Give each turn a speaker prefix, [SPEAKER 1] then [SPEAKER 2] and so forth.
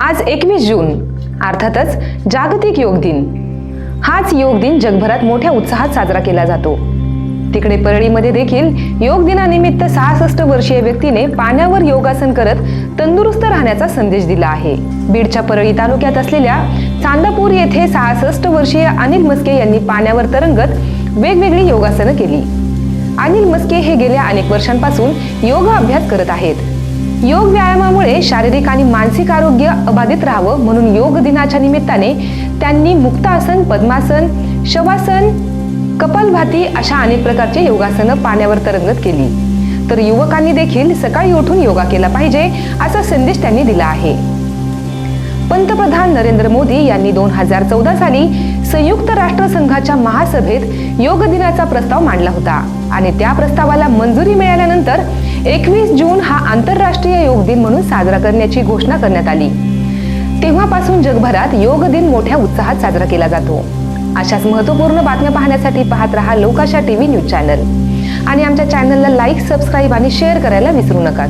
[SPEAKER 1] आज एकवीस जून. अर्थातच जागतिक योग दिन. हाच योग दिन जगभरात मोठ्या उत्साहात साजरा केला जातो. तिकडे परळीमध्ये देखील योग दिनानिमित्त सहासष्ट वर्षीय व्यक्तीने पाण्यावर योगासन करत तंदुरुस्त राहण्याचा संदेश दिला आहे. बीडच्या परळी तालुक्यात असलेल्या चांदापूर येथे सहासष्ट वर्षीय अनिल मस्के यांनी पाण्यावर तरंगत वेगवेगळी योगासनं केली. अनिल मस्के हे गेल्या अनेक वर्षांपासून योग अभ्यास करत आहेत. योग व्यायामामुळे शारीरिक आणि मानसिक आरोग्य अबाधित राहावं म्हणून योग दिनाच्या निमित्ताने त्यांनी मुक्तासन पद्मासन शवासन कपालभाती अशा अनेक प्रकारचे योगासनं पाण्यावर तरंगत केली. तर युवकांनी देखील सकाळी उठून योगा केला पाहिजे असा संदेश त्यांनी दिला आहे. पंतप्रधान नरेंद्र मोदी यांनी दोन हजार चौदा साली संयुक्त राष्ट्र संघाच्या महासभेत योग दिनाचा प्रस्ताव मांडला होता आणि त्या प्रस्तावाला मंजुरी मिळाल्यानंतर एकवीस जून हा आंतरराष्ट्रीय योग दिन म्हणून साजरा करण्याची घोषणा करण्यात आली. तेव्हापासून जगभरात योग दिन मोठ्या उत्साहात साजरा केला जातो. अशाच महत्त्वपूर्ण बातम्या पाहण्यासाठी पाहत रहा लोकाशा टीव्ही न्यूज चॅनल. आणि आमच्या चॅनलला लाईक सबस्क्राईब आणि शेअर करायला विसरू नका.